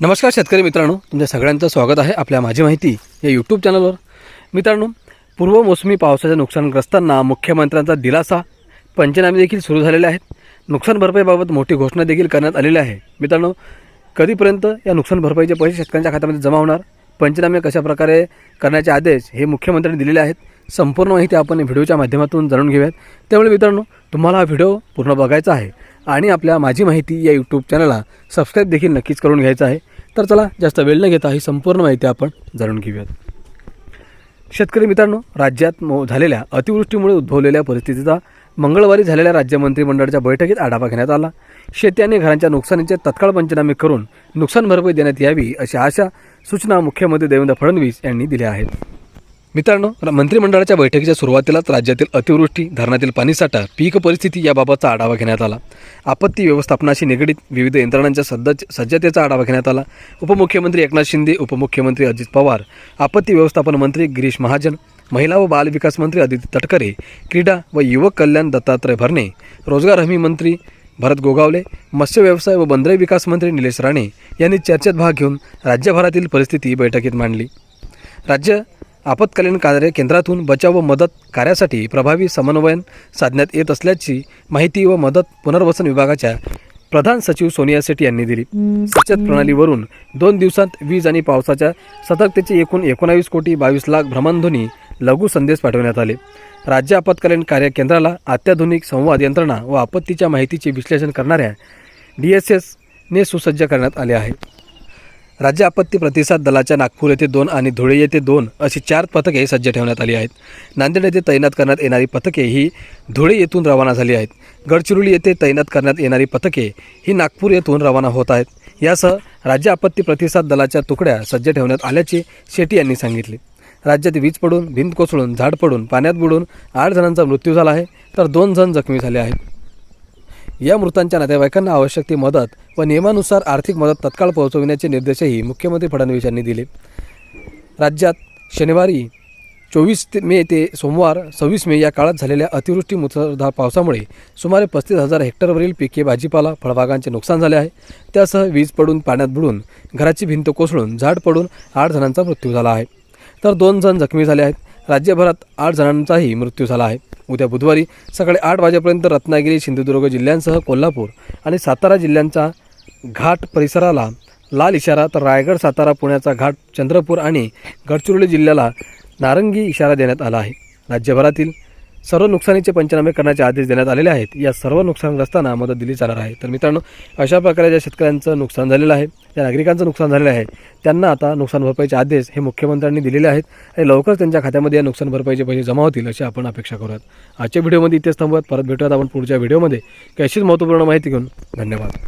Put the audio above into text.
नमस्कार शेतकरी मित्रांनो तुमच्या सगळ्यांचं स्वागत आहे आपल्या माझी माहिती या यूट्यूब चॅनलवर मित्रांनो पूर्व मोसमी पावसाच्या नुकसानग्रस्तांना मुख्यमंत्र्यांचा दिलासा पंचनामे देखील सुरू झालेले आहेत. नुकसान भरपाईबाबत मोठी घोषणा देखील करण्यात आलेली आहे. मित्रांनो कधीपर्यंत या नुकसान भरपाईचे पैसे शेतकऱ्यांच्या खात्यामध्ये जमा होणार? पंचनामे कशाप्रकारे करण्याचे आदेश हे मुख्यमंत्र्यांनी दिलेले आहेत. संपूर्ण माहिती आपण व्हिडिओच्या माध्यमातून जाणून घेऊयात. त्यामुळे मित्रांनो तुम्हाला हा व्हिडिओ पूर्ण बघायचा आहे आणि आपल्या माझी माहिती या यूट्यूब चॅनलला सबस्क्राईब देखील नक्कीच करून घ्यायचं आहे. तर चला जास्त वेळ न घेता ही संपूर्ण माहिती आपण जाणून घेऊयात. शेतकरी मित्रांनो राज्यात मो झालेल्या अतिवृष्टीमुळे उद्भवलेल्या परिस्थितीचा मंगळवारी झालेल्या राज्य मंत्रिमंडळाच्या बैठकीत आढावा घेण्यात आला. शेती आणि घरांच्या नुकसानीचे तत्काळ पंचनामे करून नुकसान भरपाई देण्यात यावी अशी आशा सूचना मुख्यमंत्री देवेंद्र फडणवीस यांनी दिल्या आहेत. मित्रांनो मंत्रिमंडळाच्या बैठकीच्या सुरुवातीलाच राज्यातील अतिवृष्टी धरणातील पाणीसाठा पीक परिस्थिती याबाबतचा आढावा घेण्यात आला. आपत्ती व्यवस्थापनाशी निगडीत विविध यंत्रणांच्या सद्द सज्जतेचा आढावा घेण्यात आला. उपमुख्यमंत्री एकनाथ शिंदे उपमुख्यमंत्री अजित पवार आपत्ती व्यवस्थापन मंत्री गिरीश महाजन महिला व बाल विकास मंत्री आदित्य तटकरे क्रीडा व युवक कल्याण दत्तात्रय भरणे रोजगार हमी मंत्री भरत गोगावले मत्स्य व्यवसाय व बंदरे विकास मंत्री निलेश राणे यांनी चर्चेत भाग घेऊन राज्यभरातील परिस्थिती बैठकीत मांडली. राज्य आपत्कालीन कार्य केंद्रातून बचाव व मदत कार्यासाठी प्रभावी समन्वयन साधण्यात येत असल्याची माहिती व मदत पुनर्वसन विभागाच्या प्रधान सचिव सोनिया शेट्टी यांनी दिली. सचत प्रणालीवरून दोन दिवसांत वीज आणि पावसाच्या सतर्कतेचे एकूण एकोणावीस कोटी बावीस लाख भ्रमणध्वनी लघु संदेश पाठवण्यात आले. राज्य आपत्कालीन कार्य केंद्राला अत्याधुनिक संवाद यंत्रणा व आपत्तीच्या माहितीचे विश्लेषण करणाऱ्या डी एस एसने सुसज्ज करण्यात आले आहे. राज्य आपत्ती प्रतिसाद दलाच्या नागपूर येथे दोन आणि धुळे येथे दोन अशी चार पथके सज्ज ठेवण्यात आली आहेत. नांदेड येथे तैनात करण्यात येणारी पथके ही धुळे येथून रवाना झाली आहेत. गडचिरोली येथे तैनात करण्यात येणारी पथके ही नागपूर येथून रवाना होत आहेत. यासह राज्य आपत्ती प्रतिसाद दलाच्या तुकड्या सज्ज ठेवण्यात आल्याचे शेट्टी यांनी सांगितले. राज्यात वीज पडून भिंत कोसळून झाड पडून पाण्यात बुडून आठ जणांचा मृत्यू झाला आहे तर दोन जण जखमी झाले आहेत. या मृतांच्या नातेवाईकांना आवश्यक ती मदत व नियमानुसार आर्थिक मदत तत्काळ पोहोचविण्याचे निर्देशही मुख्यमंत्री फडणवीस यांनी दिले. राज्यात शनिवारी चोवीस ते मे ते सोमवार सव्वीस मे या काळात झालेल्या अतिवृष्टी मुसळधार पावसामुळे सुमारे पस्तीस हजार हेक्टरवरील पिके भाजीपाला फळबागांचे नुकसान झाले आहे. त्यासह वीज पडून पाण्यात बुडून घराची भिंत कोसळून झाड पडून आठ जणांचा मृत्यू झाला आहे. तर दोन जण जखमी झाले आहेत. राज्यभरात आठ जणांचाही मृत्यू झाला आहे. उद्या बुधवारी सकाळी आठ वाजेपर्यंत रत्नागिरी सिंधुदुर्ग जिल्ह्यांसह कोल्हापूर आणि सातारा जिल्ह्यांचा घाट परिसराला लाल इशारा तर रायगड सातारा पुण्याचा घाट चंद्रपूर आणि गडचिरोली जिल्ह्याला नारंगी इशारा देण्यात आला आहे. राज्यभरातील सर्व नुकसानीचे पंचनामे करण्याचे आदेश देण्यात आलेले आहेत. या सर्व नुकसानग्रस्तांना मदत दिली जाणार आहे. तर मित्रांनो अशा प्रकारे ज्या शेतकऱ्यांचं नुकसान झालेलं आहे ज्या नागरिकांचं नुकसान झालेलं आहे त्यांना आता नुकसान भरपाईचे आदेश हे मुख्यमंत्र्यांनी दिलेले आहेत आणि लवकरच त्यांच्या खात्यामध्ये या नुकसान भरपाईचे पैसे जमा होतील अशी आपण अपेक्षा करूयात. आजच्या व्हिडिओमध्ये इथेच थांबूयात. परत भेटूयात आपण पुढच्या व्हिडिओमध्ये. अशीच महत्त्वपूर्ण माहिती घेऊन धन्यवाद.